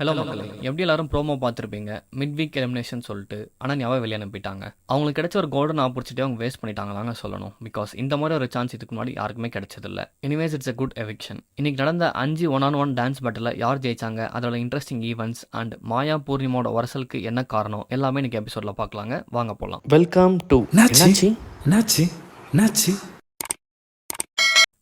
Hello மக்களே எப்படி எல்லாரும் ப்ரோமோ பார்த்துருப்பீங்க. மிட் வீக் எலிமினேஷன் சொல்லிட்டு ஆனால் ஞாபகம் வெளியே அனுப்பிட்டாங்க. அவங்களுக்கு கிடைச்ச ஒரு கோல்டன் ஆப்பர்ச்சுனிட்டி அவங்க வேஸ்ட் பண்ணிட்டாங்களாங்க சொல்லணும். பிகாஸ் இந்த மாதிரி ஒரு சான்ஸ் இதுக்கு முன்னாடி யாருக்குமே கிடைச்சதில்ல. Anyways it's a good eviction இன்னைக்கு நடந்த அஞ்சு one on one dance battle யார் ஜெயிச்சாங்க அதோட இன்ட்ரெஸ்டிங் ஈவெண்ட்ஸ் அண்ட் மாயா பூர்ணிமாவோட வரசலுக்கு என்ன காரணம் எல்லாமே இன்னைக்கு எபிசோடில் பார்க்கலாங்க. வாங்க போகலாம் வெல்கம் டு என்னாச்சு? என்னாச்சு?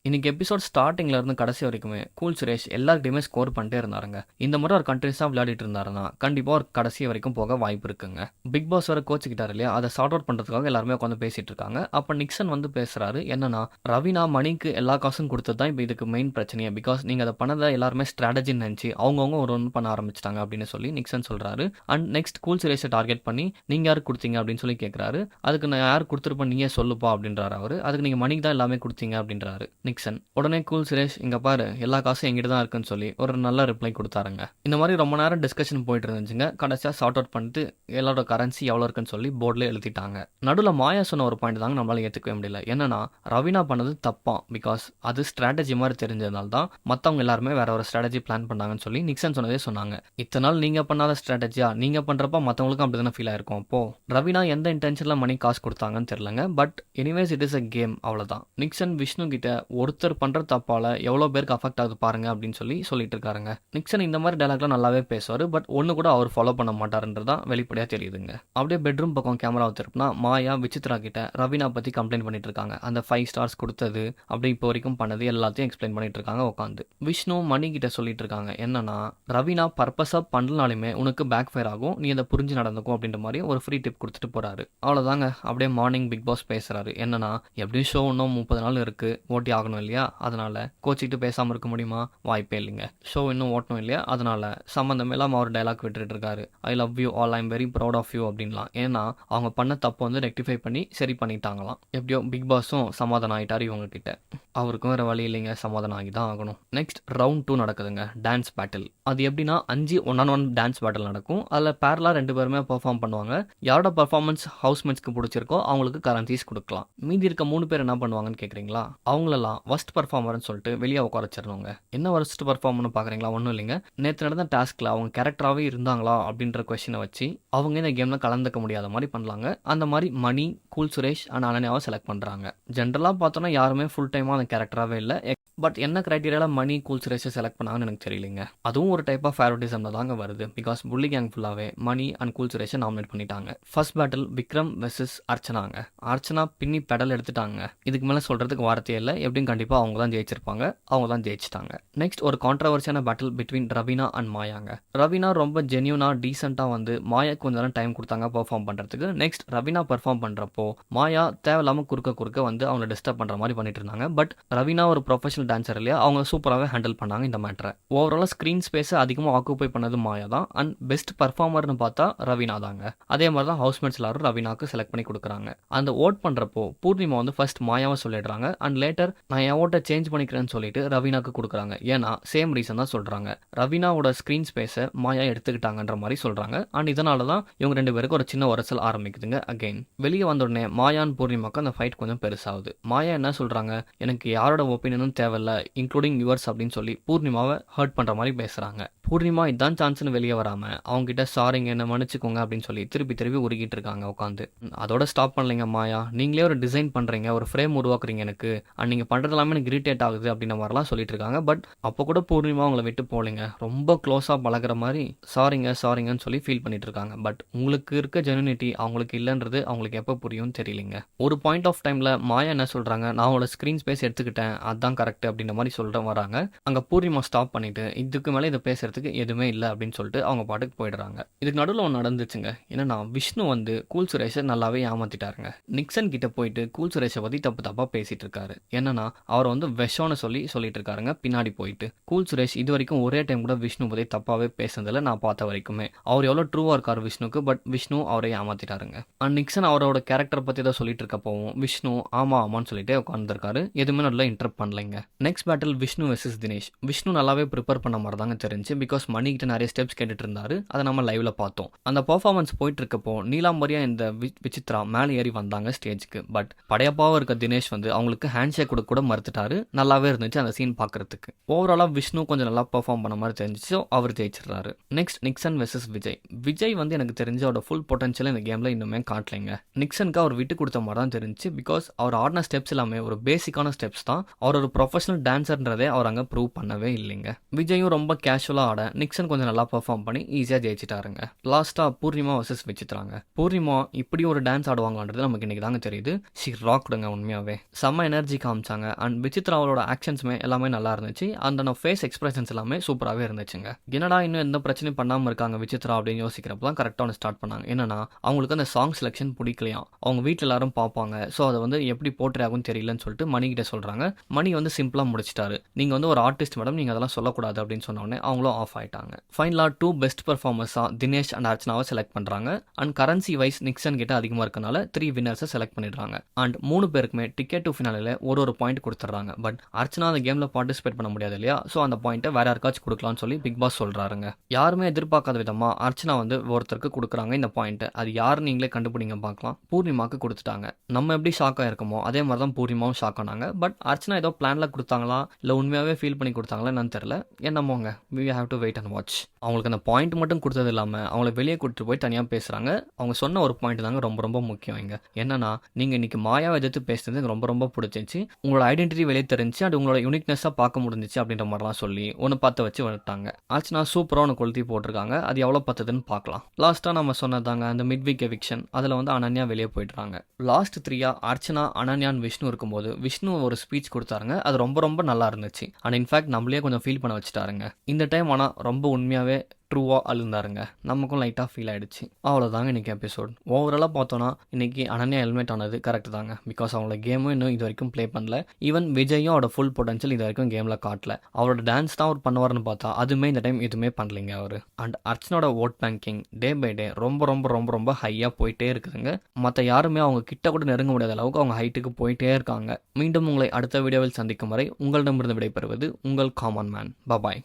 இன்றைக்கி எபிசோட் ஸ்டார்டிங்ல இருந்து கடைசி வரைக்குமே கூல் சுரேஷ் எல்லாருக்கிட்டையுமே ஸ்கோர் பண்ணிட்டே இருந்தாருங்க. இந்த முறை ஒரு கண்டினியூஸாக விளையாடிட்டு இருந்தாருன்னா கண்டிப்பாக ஒரு கடைசி வரைக்கும் போக வாய்ப்பு இருக்குங்க. பிக் பாஸ் வர கோச்சுக்கிட்டார் இல்லையா? அதை சார்ட் அவுட் பண்ணுறதுக்காக எல்லாருமே உட்காந்து பேசிகிட்டு இருக்காங்க. அப்போ நிக்சன் வந்து பேசுகிறாரு என்னன்னா ரவினா மணிக்கு எல்லா காசும் கொடுத்தது தான் இப்போ இதுக்கு மெயின் பிரச்சனையே. பிகாஸ் நீங்கள் அதை பண்ணதை எல்லாருமே ஸ்ட்ராட்டஜின்னு நினச்சி அவங்கவுங்க ஒரு ஒன்று பண்ண ஆரம்பிச்சிட்டாங்க அப்படின்னு சொல்லி நிக்சன் சொல்கிறாரு அண்ட் நெக்ஸ்ட் கூல் சுரேஷை டார்கெட் பண்ணி நீங்கள் யார் கொடுத்தீங்க? அப்படின்னு சொல்லி கேட்குறாரு அதுக்கு நான் யார் கொடுத்துருப்பேன் நீங்கள் சொல்லுப்பா அப்படின்றாரு அவர். அதுக்கு நீங்கள் மணிக்கு தான் எல்லாமே கொடுத்தீங்க அப்படின்றாரு. நிக்சன் உடனே கூல் சுரேஷ் இங்க பாரு எல்லா காசும் எங்கிட்ட தான் இருக்குன்னு சொல்லி ஒரு நல்ல ரிப்ளை கொடுத்தாருங்க. இந்த மாதிரி ரொம்ப நேரம் டிஸ்கஷன் போயிட்டு இருந்துச்சுங்க. கடைசியாக சார்ட் அவுட் பண்ணிட்டு எல்லாரோட கரன்சி எவ்வளோ இருக்குன்னு சொல்லி போர்டில் எழுதிட்டாங்க. நடுவில் மாயா சொன்ன ஒரு பாயிண்ட் தாங்க நம்மளால ஏற்றுக்கவே முடியல. என்னன்னா ரவினா பண்ணது தப்பான் பிகாஸ் அது ஸ்ட்ராட்டஜி மாதிரி தெரிஞ்சதுனால தான் மற்றவங்க எல்லாருமே வேற ஒரு ஸ்ட்ராட்டஜி பிளான் பண்ணாங்கன்னு சொல்லி நிக்சன் சொன்னதே சொன்னாங்க. இத்தனை நாள் நீங்கள் பண்ணாத ஸ்ட்ராட்டஜியா நீங்கள் பண்ணுறப்ப மற்றவங்களுக்கும் அப்படி தானே ஃபீல் ஆயிருக்கும். அப்போ ரவினா எந்த இன்டென்ஷனில் மணி காசு கொடுத்தாங்கன்னு தெரிலங்க but anyways it is a game அவ்வளோதான் நிக்சன் விஷ்ணு கிட்ட ஒருத்தர் பண்ணுற தப்பால் எவ்வளோ பேருக்கு அஃபெக்ட் ஆகுது பாருங்க அப்படின்னு சொல்லி சொல்லிட்டு இருக்காருங்க நிக்சன் இந்த மாதிரி டைலாக்லாம் நல்லாவே பேசுவார். பட் ஒன்று கூட அவர் ஃபாலோ பண்ண மாட்டாருன்றதான் வெளிப்படையாக தெரியுதுங்க. அப்படியே பெட்ரூம் பக்கம் கேமராவை திருப்பினா மாயா விசித்ரா கிட்ட ரவினா பற்றி கம்ப்ளைண்ட் பண்ணிட்டு இருக்காங்க அந்த ஃபைவ் ஸ்டார்ஸ் கொடுத்தது அப்படியே இப்போ வரைக்கும் பண்ணது எல்லாத்தையும் எக்ஸ்பிளைன் பண்ணிட்டு இருக்காங்க உட்காந்து விஷ்ணு மணி கிட்ட சொல்லிட்டு இருக்காங்க என்னன்னா ரவினா பர்பஸாக பண்ணலாலுமே உனக்கு பேக் ஃபயர் ஆகும். நீ அதை புரிஞ்சு நடந்துக்கும் அப்படின்ற மாதிரி ஒரு ஃப்ரீ டிப் கொடுத்துட்டு போறாரு. அவ்வளோதாங்க அப்படியே மார்னிங் பிக் பாஸ் பேசுறாரு. என்னன்னா எப்படியும் ஷோ இன்னும் முப்பது நாள் இருக்கு. ஓட்டி ஆகணும். இல்லையா? அதனால கோச்சிக்கிட்டு பேசாமல் இருக்க முடியுமா? வாய்ப்பே இல்லைங்க. ஷோ இன்னும் ஓட்டணும் இல்லையா? அதனால சம்மந்தம் இல்லாமல் அவர் டைலாக் விட்டுட்டு இருக்காரு. I love you all I'm very proud of you அப்படின்லாம். ஏன்னா அவங்க பண்ண தப்பு வந்து ரெக்டிஃபை பண்ணி சரி பண்ணிட்டாங்களாம். எப்படியோ பிக் பாஸும் சமாதானம் ஆகிட்டார் இவங்க கிட்ட. அவருக்கும் வேறு வழி இல்லைங்க. சமாதானம் ஆகி தான் ஆகணும். நெக்ஸ்ட் ரவுண்ட் டூ நடக்குதுங்க. டான்ஸ் பேட்டில் அது எப்படின்னா அஞ்சு one on one dance battle நடக்கும். அதில் பேரலாக ரெண்டு பேருமே பெர்ஃபார்ம் பண்ணுவாங்க. யாரோட பர்ஃபார்மன்ஸ் ஹவுஸ்மேட்ஸ்க்கு பிடிச்சிருக்கோ அவங்களுக்கு கரன்சிஸ் கொடுக்கலாம். மீதி இருக்க மூணு பேர் என்ன பண்ணுவாங்கன்னு கேட்குறீங்களா அவங்களெல்லாம் ஒர்ஸ்ட் பர்ஃபார்மர்னு சொல்லிட்டு வெளியே உட்கார வச்சிருந்தவங்க. என்ன ஒர்ஸ்ட் பர்ஃபார்மர்னு பார்க்குறீங்களா ஒன்றும் இல்லைங்க. நேற்று நடந்த டாஸ்கில் அவங்க கேரக்டராகவே இருந்தாங்களா? அப்படின்ற கொஷினை வச்சு அவங்க இந்த கேமில் கலந்துக்க முடியாத மாதிரி பண்ணலாங்க. அந்த மாதிரி மணி கூல் சுரேஷ் அண்ட் அனன்யாவை செலக்ட் பண்ணுறாங்க ஜென்ரலாக பார்த்தோன்னா யாருமே ஃபுல் டைமாக அந்த கேரக்டராகவே இல்லை. பட் என்ன கிரைட்டீரியாவில் மணி கூல்ஸ் சுரேஷை செலக்ட் பண்ணாங்கன்னு எனக்கு தெரியலைங்க. அதுவும் ஒரு டைப் ஆஃப் ஃபேவரட்டிசம் தாங்க வருது. பிகாஸ் புள்ளி கேங் ஃபுல்லாகவே மணி அண்ட் கூல் சுரேஷை நாமினேட் பண்ணிட்டாங்க. ஃபர்ஸ்ட் பேட்டில் விக்ரம் வெர்சஸ் அர்ச்சனாங்க அர்ச்சனா பின்னி பெடல் எடுத்துட்டாங்க. இதுக்கு மேலே சொல்கிறதுக்கு வார்த்தையே இல்லை. எப்படியும் கண்டிப்பாக அவங்க தான் ஜெயிச்சிருப்பாங்க. அவங்க தான் ஜெயிச்சிட்டாங்க. நெக்ஸ்ட் ஒரு கான்ட்ரவர்சியான பேட்டில் பிட்வீன் ரவீனா அண்ட் மாயாங்க ரவீனா ரொம்ப ஜென்யூனாக டீசெண்டாக வந்து மாயா கொஞ்ச நேரம் டைம் கொடுத்தாங்க பெர்ஃபார்ம் பண்ணுறதுக்கு நெக்ஸ்ட் ரவீனா பெர்ஃபார்ம் பண்ணுறப்போ மாயா தேவையில்லாமல் குறுக்க குறுக்க வந்து அவங்கள டிஸ்டர்ப் பண்ணுற மாதிரி பண்ணிட்டு இருந்தாங்க. பட் ரவீனா ஒரு ப்ரொஃபஷனல் டான்சர் இல்லையா? அவங்க சூப்பராகவே ஹேண்டில் பண்ணாங்க இந்த மேட்டரை ஓவராலாக ஸ்க்ரீன் ஸ்பேஸை அதிகமாக ஆக்குப்பை பண்ணது மாயா தான். அண்ட் பெஸ்ட் பர்ஃபார்மர்னு பார்த்தா ரவீனா தாங்க. அதே மாதிரி தான் ஹவுஸ்மேட்ஸ் எல்லாரும் ரவீனாக்கு செலக்ட் பண்ணி கொடுக்குறாங்க. அந்த ஓட் பண்ணுறப்போ பூர்ணிமா வந்து ஃபர்ஸ்ட் மாயாவை சொல்லிடுறாங்க. அண்ட் லேட்டர் நான் என் ஓட்டை சேஞ்ச் பண்ணிக்கிறேன்னு சொல்லிட்டு ரவீனாக்கு கொடுக்குறாங்க. ஏன்னா சேம் ரீசன் தான் சொல்கிறாங்க ரவீனாவோட ஸ்க்ரீன் ஸ்பேஸை மாயா எடுத்துக்கிட்டாங்கன்ற மாதிரி சொல்கிறாங்க அண்ட் இதனால தான் இவங்க ரெண்டு பேருக்கு ஒரு சின்ன உரசல் ஆரம்பிக்குதுங்க அகெயின் வெளியே வந்த உடனே மாயான் பூர்ணிமாக்கு அந்த ஃபைட் கொஞ்சம் பெருசாகுது. மாயா என்ன சொல்கிறாங்க எனக்கு யாரோட ஒப்பீனியனும் தேவையில்ல இன்க்ளூடிங் யுவர்ஸ் அப்படின்னு சொல்லி பூர்ணிமாவை ஹர்ட் பண்ணுற மாதிரி பேசுகிறாங்க பூர்ணிமா இதான் சான்ஸ்னு வெளியே வராமல் அவங்ககிட்ட சாரிங்க என்ன மன்னிச்சுக்கோங்க அப்படின்னு சொல்லி திருப்பி திருப்பி உருகிட்டு இருக்காங்க உட்காந்து அதோட ஸ்டாப் பண்ணலைங்க மாயா. நீங்களே ஒரு டிசைன் பண்ணுறீங்க ஒரு ஃப்ரேம் உருவாக்குறீங்க எனக்கு. அண்ட் நீங்கள் பண்ணுறது எல்லாமே எனக்கு இரிட்டேட் ஆகுது அப்படின்ற மாதிரிலாம் சொல்லிட்டு இருக்காங்க. பட் அப்போ கூட பூர்ணிமா அவங்கள விட்டு போகலைங்க. ரொம்ப க்ளோஸாக பழகுற மாதிரி சாரிங்க சாரிங்கன்னு சொல்லி ஃபீல் பண்ணிட்டு இருக்காங்க. பட் உங்களுக்கு இருக்க ஜெனுனிட்டி அவங்களுக்கு இல்லைன்றது அவங்களுக்கு எப்போ புரியும்னு தெரியலைங்க. ஒரு பாயிண்ட் ஆஃப் டைமில் மாயா என்ன சொல்கிறாங்க நான் அவங்களோட ஸ்க்ரீன் ஸ்பேஸ் எடுத்துக்கிட்டேன். அதான் கரெக்ட் அப்படின்ற மாதிரி சொல்கிற வராங்க. அங்கே பூர்ணிமா ஸ்டாப் பண்ணிட்டு இதுக்கு மேலே இதை பேசுறதுக்கு எதுவுமே இல்லை அப்படின்னு சொல்லிட்டு அவங்க பாட்டுக்கு போயிடுறாங்க. இதுக்கு நடுவில் ஒன்று நடந்துச்சுங்க. என்னன்னா விஷ்ணு வந்து கூல் சுரேஷை நல்லாவே ஏமாத்திட்டாருங்க. நிக்சன் கிட்ட போயிட்டு கூல் சுரேஷை பற்றி தப்பு தப்பாக பேசிட்டு இருக்காரு. என்னன்னா அவர் வந்து விஷம்னு சொல்லி சொல்லிட்டு இருக்காருங்க பின்னாடி போயிட்டு. கூல் சுரேஷ் இது வரைக்கும் ஒரே டைம் கூட விஷ்ணு பற்றி தப்பாகவே பேசுனதில் நான் பார்த்த வரைக்குமே. அவர் எவ்வளோ ட்ரூவாக இருக்கார் விஷ்ணுக்கு பட் விஷ்ணு அவரை ஏமாத்திட்டாருங்க. அண்ட் நிக்சன் அவரோட கேரக்டர் பற்றி தான் சொல்லிட்டு இருக்கப்போவும் விஷ்ணு ஆமா ஆமான்னு சொல்லிட்டு உட்காந்துருக்காரு எதுவுமே நல்லா இன்டர்ப் பண்ணலைங்க. Next battle Vishnu versus Dinesh. Vishnu நல்லாவே ப்ரிப்பேர் பண்ண மாதிரி தாங்க தெரிஞ்சு பிகாஸ் பிகாஸ் மணிக்கிட்ட நிறைய ஸ்டெப்ஸ் கேட்டுட்டு இருந்தாரு. அதை நம்ம லைவ்ல பார்த்தோம். அந்த பர்ஃபார்மன்ஸ் போயிட்டு இருக்கப்போ நீலாம்பரியா இந்த விசித்ரா மேலே ஏறி வந்தாங்க ஸ்டேஜ்க்கு பட் படையப்பாவும் இருக்க தினேஷ் வந்து அவங்களுக்கு ஹேண்ட் ஷேக் கொடுக்க கூட மறுத்துட்டாரு. நல்லாவே இருந்துச்சு அந்த சீன் பார்க்கறதுக்கு. ஓவராலாக விஷ்ணு கொஞ்சம் நல்லா பெர்ஃபார்ம் பண்ண மாதிரி தெரிஞ்சிச்சு. அவர் ஜெயிச்சிடுறாரு. Next Nixon versus Vijay Vijay வந்து எனக்கு தெரிஞ்ச அவரோட ஃபுல் பொட்டன்ஷியல் இந்த கேமில் இன்னுமே காட்டலைங்க. நிக்சனுக்கு அவர் விட்டு கொடுத்த மாதிரி தான் தெரிஞ்சு பிகாஸ் அவர் ஆடின ஸ்டெப்ஸ் எல்லாமே ஒரு பேசிக்கான ஸ்டெப்ஸ் தான். அவர் ஒரு ப்ரொஃபஷனல் டான்சர்ன்றதே அவர் அங்கே ப்ரூவ் பண்ணவே இல்லைங்க. விஜயும் ரொம்ப கேஷுவலாக ஆட நிக்சன் கொஞ்சம் நல்லா பெர்ஃபார்ம் பண்ணி ஈஸியாக ஜெயிச்சிட்டாருங்க. லாஸ்ட்டாக பூர்ணிமா வர்சஸ் வச்சுட்டாங்க பூர்ணிமா இப்படி ஒரு டான்ஸ் ஆடுவாங்கன்றது நமக்கு இன்னைக்கு தாங்க தெரியுது. ஷி ராக்டுங்க உண்மையாகவே செம்ம எனர்ஜி காமிச்சாங்க. அண்ட் விசித்ரா அவளோட ஆக்ஷன்ஸுமே எல்லாமே நல்லா இருந்துச்சு. அந்த ஃபேஸ் எக்ஸ்பிரஷன்ஸ் எல்லாமே சூப்பராகவே இருந்துச்சுங்க. என்னடா இன்னும் எந்த பிரச்சனையும் பண்ணாமல் இருக்காங்க விசித்ரா அப்படின்னு யோசிக்கிறப்ப தான் கரெக்டாக ஒன்று ஸ்டார்ட் பண்ணாங்க. என்னன்னா அவங்களுக்கு அந்த சாங் செலெக்ஷன் பிடிக்கலையாம் அவங்க வீட்டில் எல்லாரும் பார்ப்பாங்க. ஸோ அதை வந்து எப்படி போர்ட்ரே ஆகும்னு தெரியலன்னு சொல்லிட்டு மணிக்கிட்ட சொல்கிறாங்க மணி வந்து சிம்பிளாக முடிச்சிட்டாரு. நீங்கள் வந்து ஒரு ஆர்டிஸ்ட் மேடம் நீங்கள் அதெல்லாம் சொல்லக்கூடாது அப்படின்னு சொன்னோடனே அவங்களும் ஆஃப் ஆயிட்டாங்க. ஃபைனலாக டூ பெஸ்ட் பர்ஃபார்மர்ஸாக தினேஷ் அண்ட் அர்ச்சனாவை செலக்ட் பண்ணுறாங்க அண்ட் கரன்சி வைஸ் நிக்சன் கிட்ட அதிகமாக இருக்கனால த்ரீ வின்னர்ஸை செலக்ட் பண்ணிடுறாங்க. அண்ட் மூணு பேருக்குமே டிக்கெட் டு ஃபினாலில் ஒரு ஒரு பாயிண்ட் கொடுத்துட்றாங்க. பட் அர்ச்சனா அந்த கேமில் பார்ட்டிசிபேட் பண்ண முடியாது இல்லையா? ஸோ அந்த பாயிண்ட்டை வேற யாருக்காச்சும் கொடுக்கலாம்னு சொல்லி பிக் பாஸ் சொல்கிறாருங்க யாருமே எதிர்பார்க்காத விதமாக அர்ச்சனா வந்து ஒருத்தருக்கு கொடுக்குறாங்க இந்த பாயிண்ட்டை அது யார் நீங்களே கண்டுபிடிங்க பார்க்கலாம். பூர்ணிமாக்கு கொடுத்துட்டாங்க. நம்ம எப்படி ஷாக்காக இருக்கமோ அதே மாதிரி தான் பூர்ணிமாவும் ஷாக் ஆனாங்க. பட் அர்ச்சனா ஏதோ பிளானில் கொடுத்தாங்களா? இல்லை உண்மையாகவே ஃபீல் பண்ணி கொடுத்தாங்களா என்னன்னு தெரில என்னமோங்க we have to wait and watch அவங்களுக்கு அந்த பாயிண்ட் மட்டும் கொடுத்தது இல்லாமல் அவங்கள வெளியே கூப்பிட்டு போய் தனியாக பேசுகிறாங்க அவங்க சொன்ன ஒரு பாயிண்ட் தாங்க ரொம்ப ரொம்ப முக்கியம் இங்கே. என்னன்னா நீங்கள் இன்னைக்கு மாயாவை எதிர்த்து பேசுறது எனக்கு ரொம்ப ரொம்ப பிடிச்சிருச்சு உங்களோட ஐடென்டிட்டி வெளியே தெரிஞ்சு அது உங்களோட யூனிக்னஸாக பார்க்க முடிஞ்சிச்சு அப்படின்ற மாதிரிலாம் சொல்லி ஒன்று பார்த்து வச்சு வந்துட்டாங்க அர்ச்சனா சூப்பராக ஒன்று கொளுத்தி போட்டிருக்காங்க. அது எவ்வளோ பத்துதுன்னு பார்க்கலாம். லாஸ்ட்டாக நம்ம சொன்னதாங்க அந்த மிட் வீக் எவிக்ஷன் அதில் வந்து அனன்யா வெளியே போயிட்டுறாங்க லாஸ்ட் த்ரீயா அர்ச்சனா அனன்யான் விஷ்ணு இருக்கும்போது விஷ்ணு ஒரு ஸ்பீச் கொடுத்தாருங்க. அது ரொம்ப ரொம்ப நல்லா இருந்துச்சு. அண்ட் இன்ஃபேக்ட் நம்மளே கொஞ்சம் ஃபீல் பண்ண வச்சுட்டாருங்க. இந்த டைம் ஆனால் ரொம்ப உண்மையாகவே ட்ரூவாக அழுந்தாருங்க. நமக்கும் லைட்டாக ஃபீல் ஆகிடுச்சு அவ்வளோதாங்க இன்றைக்கி எபிசோட் ஓவராலாக பார்த்தோன்னா இன்னைக்கு அனன்யா ஹெல்மெட் ஆனது கரெக்ட் தாங்க. பிகாஸ் அவங்களோட கேமும் இன்னும் இது வரைக்கும் ப்ளே பண்ணல. ஈவன் விஜயும் அவரோட ஃபுல் பொட்டன்ஷியல் இது வரைக்கும் கேமில் காட்டல. அவரோட டான்ஸ் தான் அவர் பண்ணுவார்னு பார்த்தா அதுவுமே இந்த டைம் எதுவுமே பண்ணலைங்க அவர். And அர்ச்சனோட vote banking day by day ரொம்ப ரொம்ப ரொம்ப ரொம்ப ஹையாக போயிட்டே இருக்குதுங்க. மற்ற யாருமே அவங்க கிட்ட கூட நெருங்க முடியாத அளவுக்கு அவங்க ஹைட்டுக்கு போயிட்டே இருக்காங்க. மீண்டும் உங்களை அடுத்த வீடியோவில் சந்திக்கும் வரை உங்களிடமிருந்து விடைபெறுவது உங்கள் காமன் மேன் பபாய்